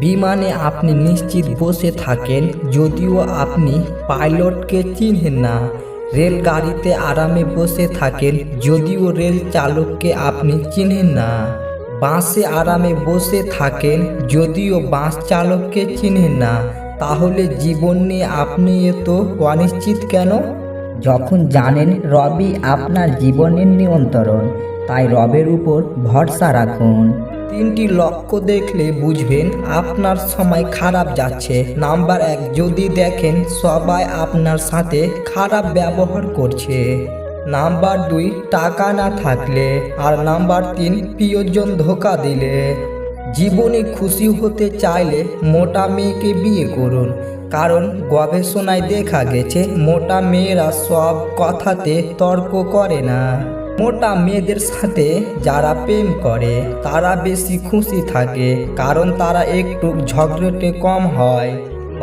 বিমানে আপনি নিশ্চিত বসে থাকেন যদিও আপনি পাইলটকে চিনেন না। রেলগাড়িতে আরামে বসে থাকেন যদিও রেল চালককে আপনি চিনেন না। বাসে আরামে বসে থাকেন যদিও বাস চালককে চিনেন না। তাহলে জীবন নিয়ে আপনি এত অনিশ্চিত কেন? যখন জানেন রবি আপনার জীবনের নিয়ন্ত্রণ, তাই রবের উপর ভরসা রাখুন। তিনটি লক্ষ্য দেখলে বুঝবেন আপনার সময় খারাপ যাচ্ছে। নাম্বার এক, যদি দেখেন সবাই আপনার সাথে খারাপ ব্যবহার করছে। নাম্বার দুই, টাকা না থাকলে। আর নাম্বার তিন, প্রিয়জন ধোকা দিলে। জীবনে খুশি হতে চাইলে মোটা মেয়েকে বিয়ে করুন। কারণ গবেষণায় দেখা গেছে, মোটা মেয়েরা সব কথাতে তর্ক করে না। মোটা মেয়েদের সাথে যারা প্রেম করে, তারা বেশি খুশি থাকে কারণ তারা একটু ঝগড়টে কম হয়।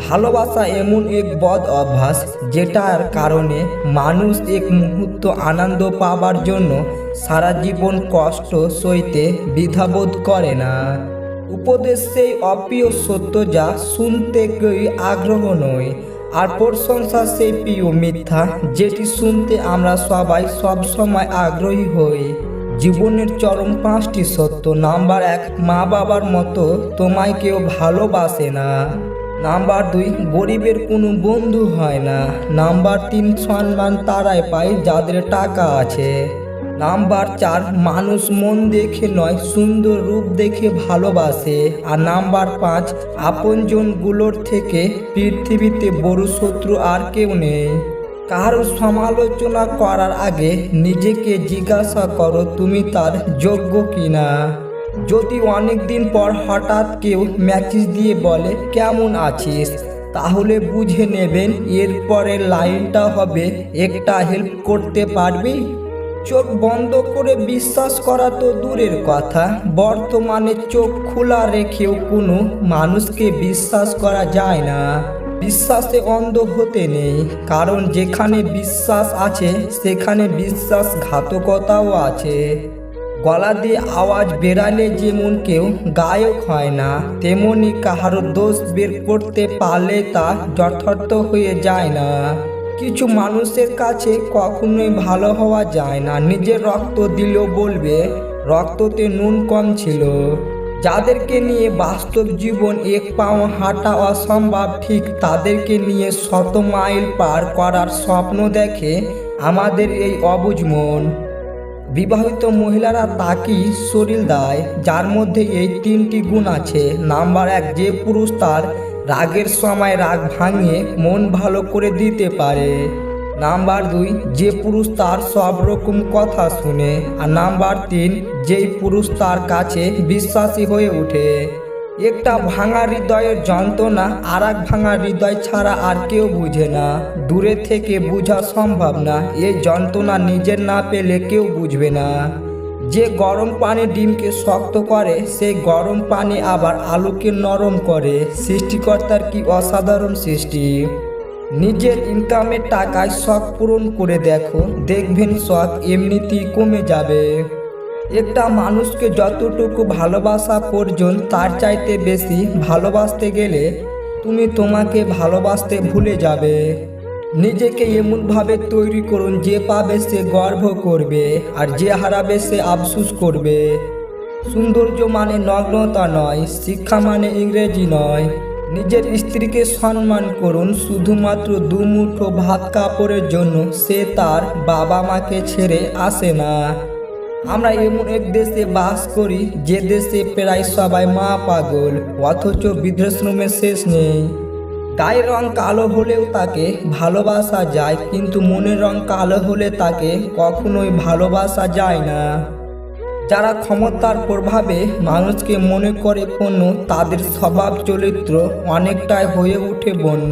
ভালোবাসা এমন এক বদ অভ্যাস যেটার কারণে মানুষ এক মুহূর্ত আনন্দ পাবার জন্য সারা জীবন কষ্ট সইতে দ্বিধাবোধ করে না। উপদেশ সেই অপ্রিয় সত্য যা শুনতে কেউ আগ্রহ নয়। আর প্রশংসা সেই প্রিয় মিথ্যা, যেটি শুনতে আমরা সবাই সব সময় আগ্রহী হই। জীবনের চরম পাঁচটি সত্য। নাম্বার এক, মা বাবার মতো তোমায় কেউ ভালোবাসে না। নাম্বার দুই, গরিবের কোনো বন্ধু হয় না। নাম্বার তিন, সম্মান তারাই পায় যাদের টাকা আছে। নাম্বার চার, মানুষ মন দেখে নয়, সুন্দর রূপ দেখে ভালোবাসে। আর নাম্বার পাঁচ, আপনজনগুলোর থেকে পৃথিবীতে বড় শত্রু আর কেউ নেই। কারও সমালোচনা করার আগে নিজেকে জিজ্ঞাসা করো, তুমি তার যোগ্য কিনা? যদি অনেক দিন পর হঠাৎ কেউ ম্যাচেস দিয়ে বলে, কেমন আছিস? তাহলে বুঝে নেবেন, এরপরের লাইনটা হবে, একটা হেল্প করতে পারবি? চোখ বন্ধ করে বিশ্বাস করা তো দূরের কথা। বর্তমানে চোখ খোলা রেখেও কোনো মানুষকে বিশ্বাস করা যায় না। বিশ্বাসে অন্ধ হতে নেই, কারণ যেখানে বিশ্বাস আছে, সেখানে বিশ্বাসঘাতকতাও আছে। গলা দিয়ে আওয়াজ বেরালে যেমন কেউ গায়ক হয় না, তেমনি কাহারও দোষ বের করতে পারলে তা যথার্থ হয়ে যায় না। কিছু মানুষের কাছে কখনোই ভালো হওয়া যায় না। নিজের রক্ত দিলেও বলবে, রক্ততে নুন কম ছিল। যাদেরকে নিয়ে বাস্তব জীবন এক পাও হাঁটা অসম্ভব, ঠিক তাদেরকে নিয়ে শত মাইল পার করার স্বপ্ন দেখে আমাদের এই অবুঝ মন। বিবাহিত মহিলারা তাকেই শরীর দেয়, যার মধ্যে এই তিনটি গুণ আছে। নাম্বার এক, যে পুরুষ তার রাগের সময় রাগ ভাঙিয়ে মন ভালো করে দিতে পারে। নাম্বার দুই, যে পুরুষ তার সব রকম কথা শুনে। আর নাম্বার তিন, যেই পুরুষ তার কাছে বিশ্বাসী হয়ে ওঠে। একটা ভাঙা হৃদয়ের যন্ত্রণা আর এক ভাঙা হৃদয় ছাড়া আর কেউ বুঝে না। দূরে থেকে বোঝা সম্ভব না। এই যন্ত্রণা নিজের না পেলে কেউ বুঝবে না। যে গরম পানি ডিমকে শক্ত করে সেই গরম পানি আবার আলুকে নরম করে। সৃষ্টিকর্তার কি অসাধারণ সৃষ্টি। নিজের ইনকামের টাকায় শখ পূরণ করে দেখো, দেখবেন শখ এমনিতেই কমে যাবে। একটা মানুষকে যতটুকু ভালোবাসা পর্যন্ত, তার চাইতে বেশি ভালোবাসতে গেলে তুমি তোমাকে ভালোবাসতে ভুলে যাবে। নিজেকে এমনভাবে তৈরি করুন যে পাবে সে গর্ব করবে আর যে হারাবে সে আফসুস করবে। সৌন্দর্য মানে নগ্নতা নয়, শিক্ষা মানে ইংরেজি নয়। নিজের স্ত্রীকে সম্মান করুন, শুধুমাত্র দুমুঠো ভাত কাপড়ের জন্য সে তার বাবা মাকে ছেড়ে আসে না। আমরা এমন এক দেশে বাস করি, যে দেশে প্রায় সবাই মা পাগল, অথচ বৃদ্ধাশ্রমের শেষ নেই। গায়ের রং কালো হলেও তাকে ভালোবাসা যায়, কিন্তু মনের রং কালো হলে তাকে কখনোই ভালোবাসা যায় না। যারা ক্ষমতার প্রভাবে মানুষকে মনে করে পণ্য, তাদের স্বভাব চরিত্র অনেকটাই হয়ে ওঠে বন্য।